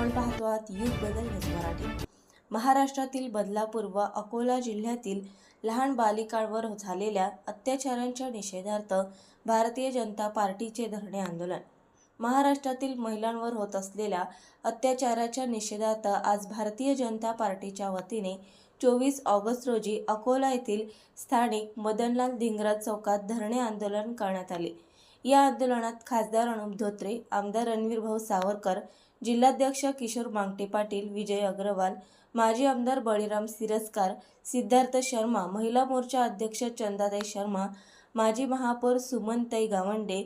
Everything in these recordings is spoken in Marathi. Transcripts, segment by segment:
आपण पाहतो आहात युग बदल न्यूज मराठी. महाराष्ट्रातील बदलापूर व अकोला जिल्ह्यातील लहान बालिकांवर झालेल्या अत्याचारांच्या निषेधार्थ भारतीय जनता पार्टीचे धरणे आंदोलन. महाराष्ट्रातील महिलांवर होत असलेल्या अत्याचाराच्या निषेधार्थ आज भारतीय जनता पार्टीच्या वतीने चोवीस ऑगस्ट रोजी अकोला येथील स्थानिक मदनलाल धिंगराज चौकात धरणे आंदोलन करण्यात आले. या आंदोलनात खासदार अनुप धोत्रे आमदार रणवीर भाऊ सावरकर जिल्हाध्यक्ष किशोर मांगटे पाटील विजय अग्रवाल माजी आमदार बळीराम सिरस्कार सिद्धार्थ शर्मा महिला मोर्चा अध्यक्ष चंदाताई शर्मा माजी महापौर सुमनताई गावंडे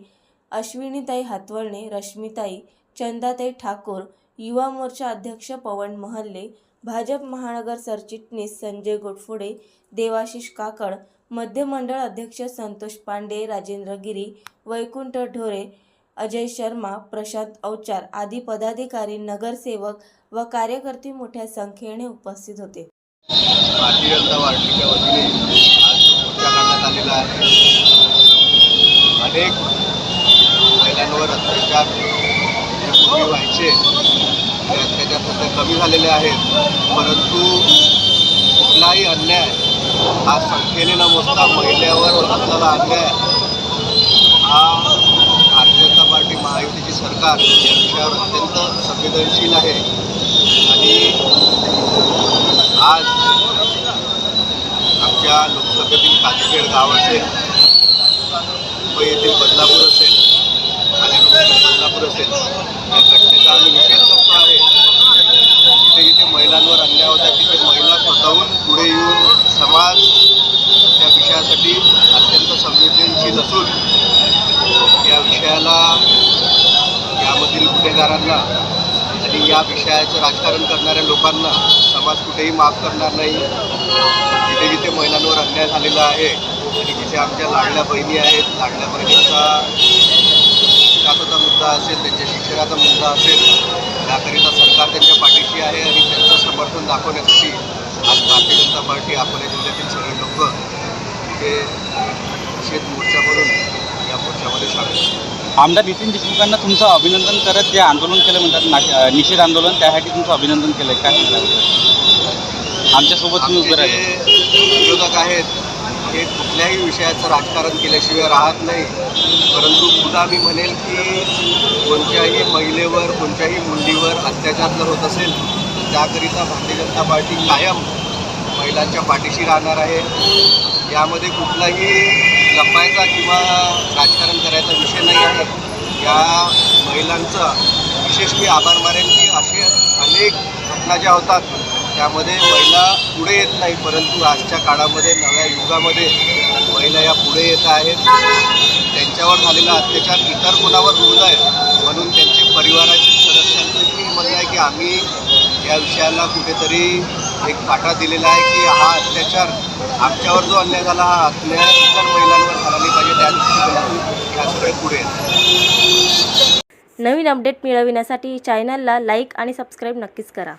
अश्विनीताई हातवळणे रश्मिताई चंदाताई ठाकूर युवा मोर्चा अध्यक्ष पवन महल्ले भाजप महानगर सरचिटणीस संजय गोडफोडे देवाशिष काकड मध्य मंडळ अध्यक्ष संतोष पांडे राजेंद्र गिरी वैकुंठ ढोरे अजय शर्मा प्रशांत अवचार आदी पदाधिकारी नगरसेवक व कार्यकर्ते मोठ्या संख्येने उपस्थित होते. भारतीय जनता पार्टीच्या वतीने आज मोर्चा काढण्यात आलेला आहे. अनेक महिलांवर अत्याचार व्हायचे ते अत्याचार सध्या कमी झालेले आहेत. परंतु कुठलाही अन्याय हा संख्येने मोजता महिलेवर आपल्याला असलेला अन्याय हा भारतीय जनता पार्टी महायुतीचे सरकार या विषयावर अत्यंत संवेदनशील आहे. आणि आज आमच्या लोकसभेतील काजीखेड गाव असेल मुंबई येथील बदलापूर असेल आणि बदलापूर असेल या घटनेचा आम्ही निषेध जिथे जिथे महिलांवर अन्याय होता तिथे महिला स्वतःहून पुढे येऊन समाज त्या विषयासाठी अत्यंत संवेदनशील असून या विषयाला यामधील गुन्हेगारांना आणि या विषयाचं राजकारण करणाऱ्या लोकांना समाज कुठेही माफ करणार नाही. जिथे जिथे महिलांवर अन्याय झालेला आहे आणि जिथे आमच्या लाडल्या बहिणी आहेत लाडल्या बहिणींचा विकासाचा मुद्दा असेल त्यांच्या शिक्षणाचा मुद्दा असेल याकरिता त्यांच्या पाठीशी आहे आणि त्यांचं समर्थन दाखवण्यासाठी आज भारतीय जनता पार्टी अकोला जिल्ह्यातील सगळे लोक तिथे निषेध मोर्चा म्हणून या मोर्चामध्ये सामील. आमदार नितीन देशमुखांना तुमचं अभिनंदन करत जे आंदोलन केलं म्हणतात निषेध आंदोलन त्यासाठी तुमचं अभिनंदन केलं काय सांगणार आमच्यासोबत तुम्ही उभे राहिले. विरोधक आहेत हे कुठल्याही विषयाचं राजकारण केल्याशिवाय राहत नाही. परंतु पुन्हा मी म्हणेल की कोणत्याही महिलेवर कोणत्याही मुलीवर अत्याचार जर होत असेल त्याकरिता भारतीय जनता पार्टी कायम महिलांच्या पाठीशी राहणार आहे. यामध्ये कुठलाही लपायचा किंवा राजकारण करायचा विषय नाही आहे. या महिलांचा विशेष मी आभार मानेन की असे अनेक घटना ज्या होतात त्यामध्ये महिला पुढे येत नाही परंतु आजच्या काळामध्ये नव्या युगामध्ये महिला या पुढे येत आहेत. त्यांच्यावर झालेला अत्याचार इतर कोणावर होऊ नये म्हणून त्यांचे परिवाराचे सदस्यांचंही म्हणणं आहे की आम्ही या विषयाला कुठेतरी एक पाठा दिलेला आहे की हा अत्याचार आमच्यावर जो अन्याय झाला हा अन्याय इतर महिलांवर झाला नाही पाहिजे त्या या सगळे पुढे नवीन अपडेट मिळविण्यासाठी चॅनलला लाईक आणि सबस्क्राईब नक्कीच करा.